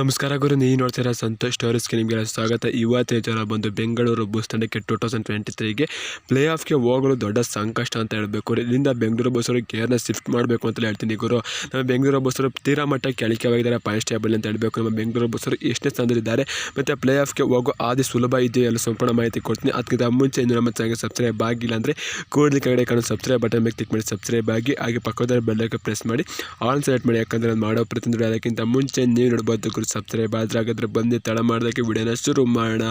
ನಮಸ್ಕಾರ ಗುರು ನೀವು ನೋಡ್ತಿರೋ ಸಂತೋಷ್ ಸ್ಟೋರೀಸ್ಗೆ ನಿಮಗೆ ಸ್ವಾಗತ. ಇವತ್ತೇ ಜನ ಬಂದು ಬೆಂಗಳೂರು ಬಸ್ ತಂಡಕ್ಕೆ ಟೂ ತೌಸಂಡ್ ಟ್ವೆಂಟಿ ತ್ರೀಗೆ ಪ್ಲೇ ಆಫ್ಗೆ ಹೋಗಲು ದೊಡ್ಡ ಸಂಕಷ್ಟ ಅಂತ ಹೇಳಬೇಕು ಇಲ್ಲಿಂದ ಬೆಂಗಳೂರು ಬಸ್ಸವರು ಗೇರ್ನ ಶಿಫ್ಟ್ ಮಾಡಬೇಕು ಅಂತ ಹೇಳ್ತೀನಿ ಗುರು. ನಮ್ಮ ಬೆಂಗಳೂರು ಬಸ್ಸವರು ತೀರಾ ಮಟ್ಟ ಕೆಳಕೆವಾಗಿದ್ದಾರೆ ಪಾಯಿಂಟ್ ಸ್ಟೇಬಲ್ ಅಂತ ಹೇಳಬೇಕು. ನಮ್ಮ ಬೆಂಗಳೂರು ಬಸ್ಸವರು ಎಷ್ಟನೇ ಸ್ಥಾನದಲ್ಲಿದ್ದಾರೆ ಮತ್ತು ಪ್ಲೇ ಆಫ್ಗೆ ಹೋಗೋ ಆದಿ ಸುಲಭ ಇದೆಯೋ ಎಲ್ಲ ಸಂಪೂರ್ಣ ಮಾಹಿತಿ ಕೊಡ್ತೀನಿ. ಅದಕ್ಕಿಂತ ಮುಂಚೆ ಇನ್ನು ನಮ್ಮ ಚಾನಲ್ಗೆ ಸಬ್ಸ್ಕ್ರೈಬ್ ಆಗಿಲ್ಲ ಅಂದರೆ ಕೂಡಲಿ ಕಡೆ ಕಾಣೋ ಸಬ್ಸ್ಕ್ರೈಬ್ ಬಟನ್ ಮೇಲೆ ಕ್ಲಿಕ್ ಮಾಡಿ ಸಬ್ಸ್ಕ್ರೈಬ್ ಆಗಿ ಹಾಗೆ ಪಕ್ಕದಲ್ಲಿ ಬೆಲ್ಲಕ್ಕೆ ಪ್ರೆಸ್ ಮಾಡಿ. ಆನ್ ಸೆಲೆಕ್ಟ್ ಮಾಡಿ, ಯಾಕಂದರೆ ನಾನು ಮಾಡೋ ಪ್ರತಿಯೊಂದು ಅದಕ್ಕಿಂತ ಮುಂಚೆ ನೀವು ನೋಡ್ಬೋದು ಗುರು ಸಬ್ಸ್ಕ್ರೈಬ್ ಆದರೆ ಹಾಗಾದರೆ ಬಂದು ತಳ ಮಾಡೋದಕ್ಕೆ ವಿಡಿಯೋನ ಶುರು ಮಾಡೋಣ.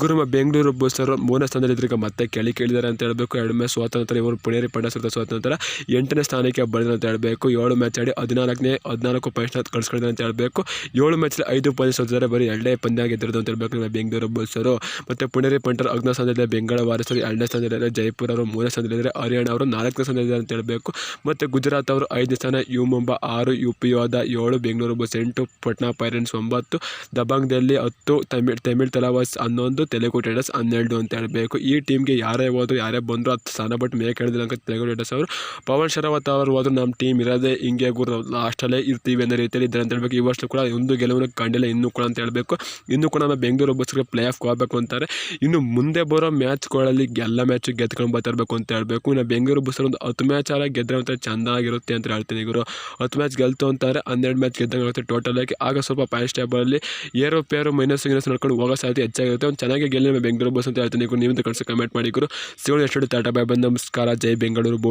ಗುರುಮ, ಬೆಂಗಳೂರು ಬಸ್ಸರು ಮೂರನೇ ಸ್ಥಾನದಲ್ಲಿ ಇದ್ರಿಗ ಮತ್ತೆ ಕೆಳಿ ಕೇಳಿದ್ದಾರೆ ಅಂತ ಹೇಳಬೇಕು. ಎರಡು ಮ್ಯಾಚ್ ಸೋತ ನಂತರ ಇವರು ಪುಣೇರಿ ಪಂಡ ಸೋತ ಸ್ವಾತಂತ್ರ್ಯ. ಎಂಟನೇ ಸ್ಥಾನಕ್ಕೆ ಬಂದಿದೆ ಅಂತ ಹೇಳಬೇಕು. ಏಳು ಮ್ಯಾಚ್ ಆಡಿ ಹದಿನಾಲ್ಕನೇ, ಹದಿನಾಲ್ಕು ಪಾಯಿಂಟ್ ಕಳ್ಸ್ಕೊಂಡಿದ್ದಾರೆ ಅಂತ ಹೇಳಬೇಕು. ಏಳು ಮ್ಯಾಚಲ್ಲಿ ಐದು ಪಾಯಿಂಟ್ ಸೋತಿದ್ದಾರೆ. ಬರೀ ಎರಡೇ ಪಂದ್ಯ ಗೆದ್ದಿರೋದು ಅಂತ ಹೇಳಬೇಕು ನಮ್ಮ ಬೆಂಗಳೂರು ಬಸ್ಸರು ಮತ್ತು ಪುಣೇರಿ ಪಂಟರ್ ಅಗ್ನ ಸ್ಥಾನದಲ್ಲಿ ಬೆಂಗಳ ವಾರಸರು, ಎರಡನೇ ಸ್ಥಾನದಲ್ಲಿದ್ದಾರೆ ಜೈಪುರ ಅವರು, ಮೂರನೇ ಸ್ಥಾನದಲ್ಲಿದ್ದಾರೆ ಹರಿಯಾಣ ಅವರು, ನಾಲ್ಕನೇ ಸ್ಥಾನದಲ್ಲಿದ್ದಾರೆ ಅಂತ ಹೇಳಬೇಕು. ಮತ್ತು ಗುಜರಾತ್ ಅವರು ಐದನೇ ಸ್ಥಾನ ಯು ಮುಂಬಾ ಆರು ಯು ಪಿ ಯೋಧ ಏಳು, ಬೆಂಗಳೂರು ಬಸ್ ಎಂಟು, ಪಟ್ನಾ ಪೈರೆಂಟ್ಸ್ ಒಂಬತ್ತು ದಬಾಂಗ್ದಲ್ಲಿ ಹತ್ತು, ತಮಿಳ್ ತಮಿಳ್ ತಲವಾಸ್ ಹನ್ನೊಂದು, ತೆಲುಗು ಟೈಟರ್ಸ್ ಹನ್ನೆರಡು ಅಂತ ಹೇಳಬೇಕು. ಈ ಟೀಮ್ಗೆ ಯಾರೇ ಹೋದ್ರು, ಯಾರೇ ಬಂದರು ಹತ್ತು ಸ್ಥಾನ ಬಿಟ್ಟು ಮೇಕೆ ಕೇಳಿದ್ರೆ ಅಂತ ತೆಲುಗು ಅವರು ಪವನ್ ಶರಾವತ್ ಅವರು ಹೋದ್ರು ನಮ್ಮ ಟೀಮ್ ಇರೋದೇ ಹಿಂಗೆ ಗುರು ಲಾಸ್ಟಲ್ಲೇ ಇರ್ತೀವಿ ಅನ್ನೋ ರೀತಿಯಲ್ಲಿ ಇದ್ದಾರೆ ಅಂತ ಹೇಳಬೇಕು. ಈ ವರ್ಷ ಕೂಡ ಒಂದು ಗೆಲುವನ್ನು ಕಂಡಿಲ್ಲ, ಇನ್ನೂ ಕೂಡ ಅಂತ ಹೇಳಬೇಕು. ಇನ್ನೂ ಕೂಡ ನಮ್ಮ ಬೆಂಗಳೂರು ಬಸ್ಗೆ ಪ್ಲೇ ಆಫ್ ಹೋಗಬೇಕು ಅಂತಾರೆ. ಇನ್ನು ಮುಂದೆ ಬರೋ ಮ್ಯಾಚ್ಗಳಲ್ಲಿ ಎಲ್ಲ ಮ್ಯಾಚ್ ಗೆದ್ಕೊಂಡು ಬರ್ತಿರ್ಬೇಕು ಅಂತ ಹೇಳಬೇಕು. ಇನ್ನು ಬೆಂಗಳೂರು ಬಸ್ ಒಂದು ಹತ್ತು ಮ್ಯಾಚ್ ಆರ ಗೆದ್ರೆ ಅಂತ ಚೆನ್ನಾಗಿರುತ್ತೆ ಅಂತ ಹೇಳ್ತೀನಿ ಗುರು. ಹತ್ತು ಮ್ಯಾಚ್ ಗೆಲ್ತು ಅಂತಾರೆ, ಹನ್ನೆರಡು ಮ್ಯಾಚ್ ಗೆದ್ದಂಗೆ ಆಗುತ್ತೆ ಟೋಟಲ್ ಆಗಿ. ಆಗ ಸ್ವಲ್ಪ ಪಾಯಿಂಟ್ ಸ್ಟೇಬಲ್ಲಿ ಏರೋ ಪೇರೋ ಮೈನಸ್ ಗಿನಸ್ ನೋಡ್ಕೊಂಡು ಹೋಗೋ ಸಾಧ್ಯತೆ ಹೆಚ್ಚಾಗಿರುತ್ತೆ. ಒಂದು ಚೆನ್ನಾಗಿ ಗೆಲ್ಲಿ ಬೆಂಗಳೂರು ಬಸ್ ಅಂತ ಹೇಳ್ತೀನಿ ನೀವು ಕಳಿಸಿ ಕಮೆಂಟ್ ಮಾಡಿ ಗುರು. ಸಿಗೋಣ ಎಷ್ಟು ಟಾಟಾ ಬಾಯ್ ಬಂದು ನಮಸ್ಕಾರ. ಜೈ ಬೆಂಗಳೂರು